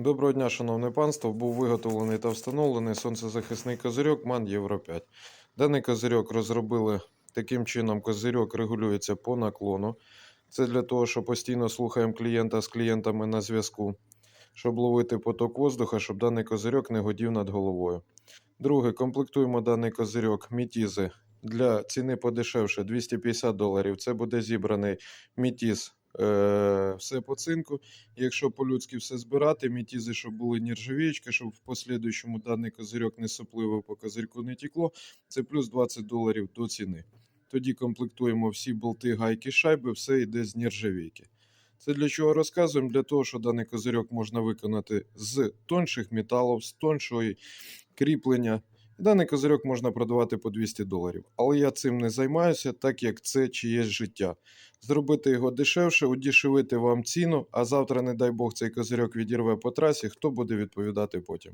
Доброго дня, шановне панство. Був виготовлений та встановлений сонцезахисний козирьок МАН Євро 5. Даний козирьок розробили таким чином, козирьок регулюється по наклону. Це для того, що постійно слухаємо клієнта з клієнтами на зв'язку, щоб ловити поток воздуха, щоб даний козирьок не годів над головою. Друге, комплектуємо даний козирьок мітізи для ціни подешевше 250 доларів. Це буде зібраний мітіз. Е, все по цинку. Якщо по-людськи все збирати, мітізи, щоб були нержавіючки, щоб в послідуючому даний козирьок не сопливо по козирьку не тікло, це плюс 20 доларів до ціни. Тоді комплектуємо всі болти, гайки, шайби, все йде з нержавійки. Це для чого розказуємо? Для того, що даний козирьок можна виконати з тонших металів, з тоншого кріплення. Даний козирьок можна продавати по 200 доларів. Але я цим не займаюся, так як це чиєсь життя. Зробити його дешевше, удішевити вам ціну, а завтра, не дай Бог, цей козирьок відірве по трасі, хто буде відповідати потім.